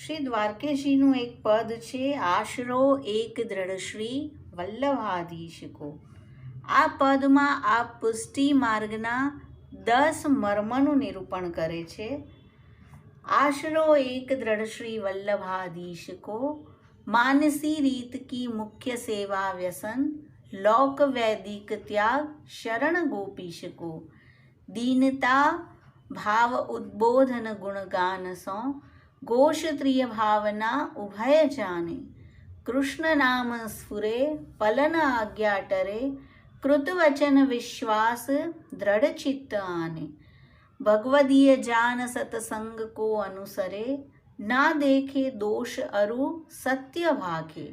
શ્રી દ્વારકેશજીનું એક પદ છે, આશરો એક દ્રઢ શ્રી વલ્લભાધીશ આ પદમાં આ પુષ્ટિ માર્ગના દસ મર્મનું નિરૂપણ કરે છે. આશરો એક દ્રઢ શ્રી વલ્લભાધીશ માનસી રીત કી મુખ્ય સેવા વ્યસન, લોક વૈદિક ત્યાગ શરણ ગોપીશકો, દીનતા, ભાવ ઉદ્બોધન ગુણગાન સો ગોષત્રિય ભાવના ઉભય જાને કૃષ્ણ નામ સ્ફુરે પલન આજ્ઞા ટરે કૃતવચન વિશ્વાસ દ્રઢ ચિત્ત આને ભગવદીય જાન સતસંગ કો અનુસરે ના દેખે દોષ અરુ સત્ય ભાખે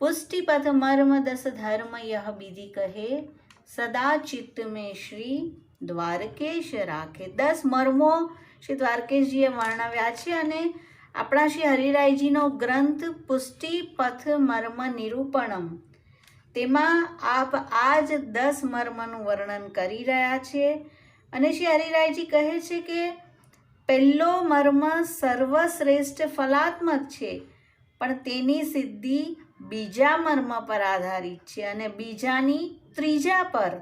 પુષ્ટિપથ મર્મ દસ ધર્મ યહ વિધિ કહે સદા ચિત્ત મેં શ્રી દ્વારકેશ રાખે દસ મર્મો શ્રી દ્વારકેશજીએ વર્ણવ્યા છે અને આપણા શ્રી હરિરાયજીનો ગ્રંથ પુષ્ટિ પથ મર્મ નિરૂપણમ. તેમાં આપ આ જ દસ મર્મનું વર્ણન કરી રહ્યા છે અને શ્રી હરિરાયજી કહે છે કે પહેલો મર્મ સર્વશ્રેષ્ઠ ફલાત્મક છે, પણ તેની સિદ્ધિ બીજા મર્મ પર આધારિત છે અને બીજાની ત્રીજા પર.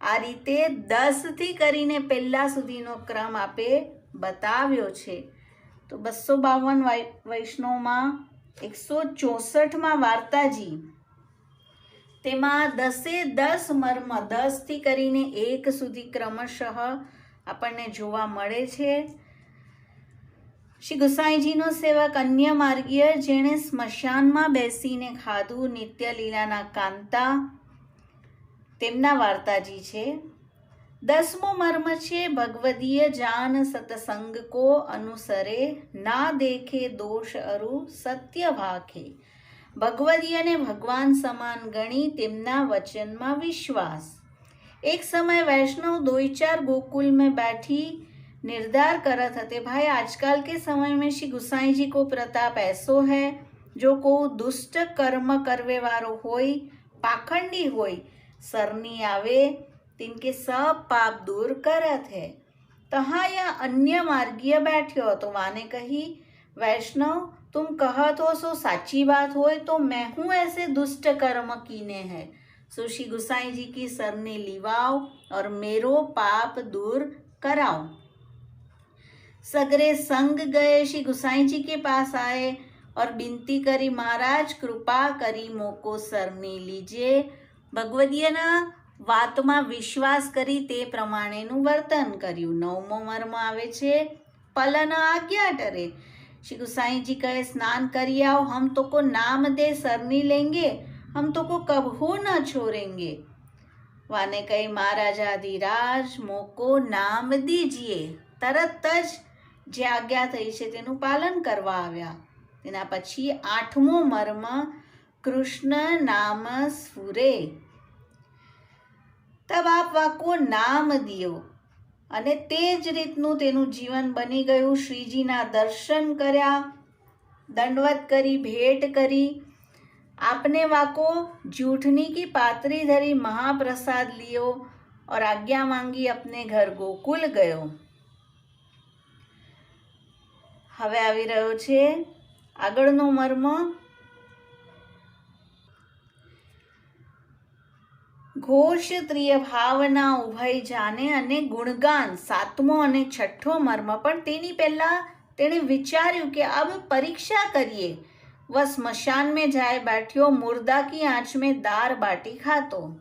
આ રીતે દસથી કરીને પહેલાં સુધીનો ક્રમ આપે બતાવ્યો છે. તો બસો બાવન વૈષ્ણવમાં એકસો ચોસઠમાં વાર્તાજી. તેમાં દસે દસ મર્મ, દસથી કરીને એક સુધી ક્રમશઃ આપણને જોવા મળે છે. શ્રી ગુસાઈજીનો સેવક અન્ય માર્ગીય જેણે સ્મશાનમાં બેસીને ખાધું નિત્ય લીલાના કાંતા તેમના વાર્તાજી છે દસમો મર્મ છે ભગવદીય જાન સતસંગ કો અનુસરે ના દેખે દોષ અરુ સત્ય ભાખે ભગવદીયને ભગવાન સમાન ગણી તેમના વચનમાં વિશ્વાસ एक समय वैष्णव दो चार गोकुल में बैठी निर्धार करत हते भाई आजकल के समय में श्री गुसाई जी को प्रताप ऐसो है जो को दुष्ट कर्म करवे वारो होय पाखंडी होय सरनी आवे तिनके सब पाप दूर करत है तहाँ यह अन्य मार्गीय बैठ्यो तो वाने कही वैष्णव तुम कहत हो सो साची बात होय तो मैं हूँ ऐसे दुष्ट कर्म कीने हैं सो श्री गुसाई जी की सरने लिवाओ और मेरो पाप दूर कराओ सगरे संग गए श्री गुसाई जी के पास आए और विनती करी महाराज कृपा કરી મોકો સરની લીજે ભગવદીયના વાતમાં વિશ્વાસ કરી તે પ્રમાણેનું વર્તન કર્યું. નવમો મર્મ આવે છે, પલન આજ્ઞા ટરે. શ્રી ગુસાઈજી કહે, સ્નાન કરી આવો, હમ તો કો નામ દે સરની લેંગે, હમ તો કો કભો ન છોડેંગે. વાને કહે, મહારાજા ધીરાજ મોકો નામ દીજીએ. તરત જ જે આજ્ઞા થઈ છે તેનું પાલન કરવા આવ્યા. તેના પછી આઠમો મર્મ, કૃષ્ણ નામ સ્ફુરે. તબ આપ વાકો નામ દિયો અને તે જ રીતનું તેનું જીવન બની ગયું શ્રીજીના દર્શન કર્યા દંડવત કરી ભેટ કરી आपने वाको जूठनी की पात्री धरी महाप्रसाद लियो और आज्ञा मांगी अपने घर ગોકુલ ગયો હવે આવી રહ્યો છે આગળનો મર્મ ઘોષ ત્રિય ભાવના ઉભય જાને અને ગુણગાન, સાતમો અને છઠ્ઠો મર્મ. પણ તેની પહેલાં તેણે વિચાર્યું કે અબ પરીક્ષા કરીએ. વહ સ્મશાન મેં જાય બેઠ્યો, મુર્દા કી આંચ મેં દાર બાટી ખાતો.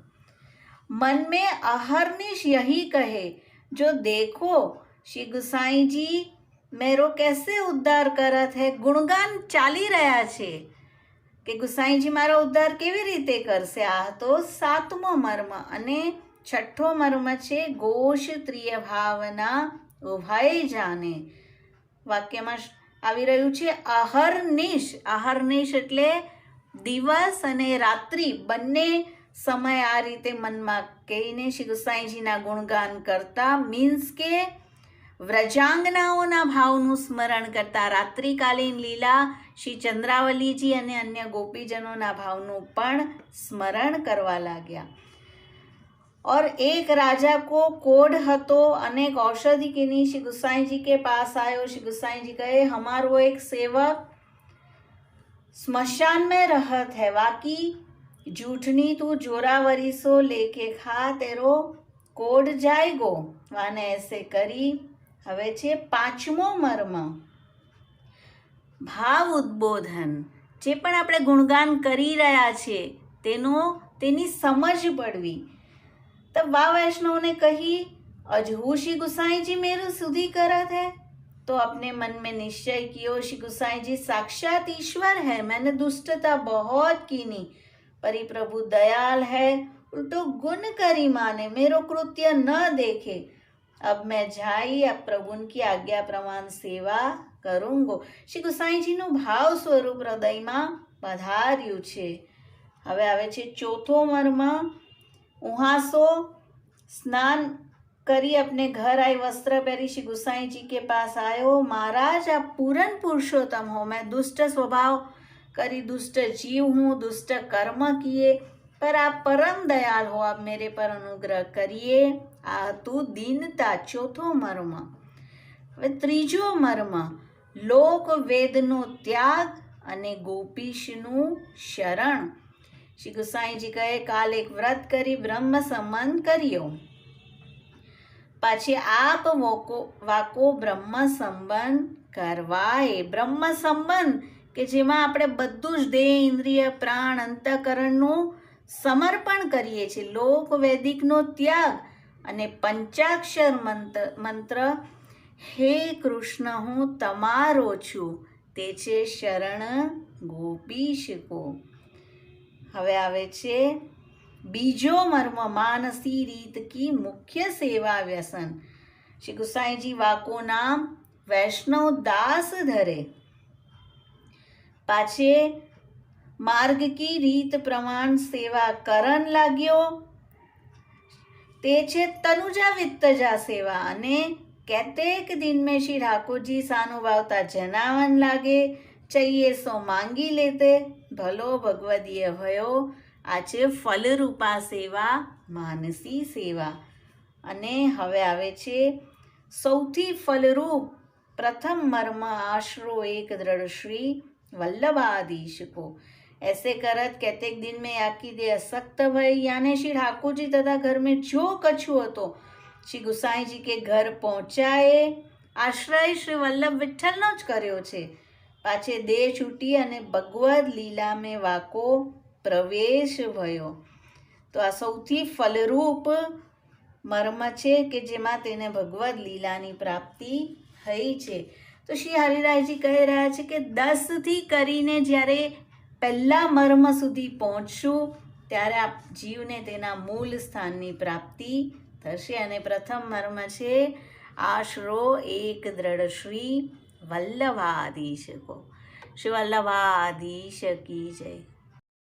મન મેં અહરનિશ યહી કહે, જો દેખો શ્રી ગુસાઈજી મેરો કેસે ઉદ્ધાર કરત હે? ગુણગાન ચાલી રહ્યા છે. કે ગુસાઈજી મારો ઉદ્ધાર કેવી રીતે કરશે? આ તો સાતમો મર્મ અને છઠ્ઠો મર્મ છે, ગોષ ત્રિય ભાવના ઉભાઈ જાને. વાક્યમાં આવી રહ્યું છે અહર્નિશ અહર્નિશ એટલે દિવસ અને રાત્રિ બંને સમય આ રીતે મનમાં કહીને શ્રી ગુસાઈજીના ગુણગાન કરતા મીન્સ કે વ્રજાંગનાઓના ભાવનું સ્મરણ કરતા, રાત્રિકાલીન લીલા શ્રી ચંદ્રાવલીજી અને અન્ય ગોપીજનોના ભાવનું પણ સ્મરણ કરવા લાગ્યા और एक राजा को कोढ़ હતો अनेक औषधि के नहीं श्री गुसाई जी के पास आयो श्री गुसाई जी कहे हमारो एक सेवक स्मशान में रहत है वाकी जूठनी तू जोरावरी सो लेके खा तेरो કોડ જાયગો વાને એસે કરી હવે છે પાંચમો મર્મ ભાવ ઉદ્બોધન જે પણ આપણે ગુણગાન કરી રહ્યા છે તેનો તેની સમજ પડવી तब वा वैष्णव ने कही अजहू श्री गुसाई जी मेरू सुधी करत है तो अपने मन में निश्चय कियो श्री गुसाई जी साक्षात ईश्वर है मैंने दुष्टता बहुत कीनी परि प्रभु दयाल है उल्टो गुण करी माने मेरो कृत्य न देखे अब मैं जाई अब प्रभु की આજ્ઞા પ્રમાણ સેવા કરુંગો શ્રી ગુસાઈજીનું ભાવ સ્વરૂપ હૃદયમાં પધાર્યું છે હવે આવે છે ચોથો મર્મ उहासो स्नान करी अपने घर आई वस्त्र पहरी श्री गुसाई जी के पास आयो महाराज आप पूरन पुरुषोत्तम हो मैं दुष्ट स्वभाव करी दुष्ट जीव हूँ दुष्ट कर्म પર આપ પરમ દયાળ હો આપ મેરે પર અનુગ્રહ કરીએ આ હતું દીનતા ચોથો મર્મ હવે ત્રીજો મર્મ લોકવેદનો ત્યાગ અને ગોપીશનું શરણ શ્રી ગુસાઈજી કહે કાલ એક વ્રત કરી બ્રહ્મ સંમન કર્યો પાછી આપ વોકો વાકો બ્રહ્મ સંબંધ કરવાએ બ્રહ્મ સંબંધ કે જેમાં આપણે બધું જ દેહ, ઇન્દ્રિય, પ્રાણ, અંતઃકરણનું સમર્પણ કરીએ છીએ. લોક વૈદિકનો ત્યાગ અને પંચાક્ષર મંત્ર મંત્ર, હે કૃષ્ણ, હું તમારો છું. તે છે શરણ ગોપીશકો. હવે આવે છે, બીજો મર્મ માનસી રીત કી મુખ્ય સેવા વ્યસન. શ્રી ગુસાઈજી વાકો નામ વૈષ્ણવ દાસ ધરે. પાછે માર્ગ કી રીત પ્રમાણ સેવા કરણ લાગ્યો. તે છે તનુજા વિત્તજા સેવા અને કેતેક દિન મેં શ્રી ઠાકોરજી સાનુભાવતા જનાવન લાગે. ચૈયે સો માંગી લેતે, ભલો ભગવદીય ભયો. આ છે ફલરૂપા સેવા, માનસી સેવા. અને હવે આવે છે સૌથી ફલરૂપ પ્રથમ મર્મ આશરો એક દ્રઢશ્રી વલ્લભાધીશકો. ऐसे करत कहते दिन में आकी दे असक्त भय यानी श्री ठाकुर जी तथा घर में जो कछु હતો શ્રી ગુસાઈજી કે ઘર પહોંચાએ આશ્રય શ્રી વલ્લભ વિઠ્ઠલનો જ કર્યો છે પાછે દેહ છૂટી અને ભગવદ લીલા મેં વાકો પ્રવેશ ભયો તો આ સૌથી ફલરૂપ મર્મ છે કે જેમાં તેને ભગવદ લીલાની પ્રાપ્તિ થઈ છે તો શ્રી હરિરાયજી કહી રહ્યા છે કે દસથી કરીને જ્યારે પહેલા મર્મ સુધી પહોંચશું, ત્યારે આ જીવને તેના મૂળ સ્થાનની પ્રાપ્તિ થશે. અને પ્રથમ મર્મ છે, આશરો એક દ્રઢ શ્રી વલ્લભાધીશકો શ્રી વલ્લભાધીશ કી જય.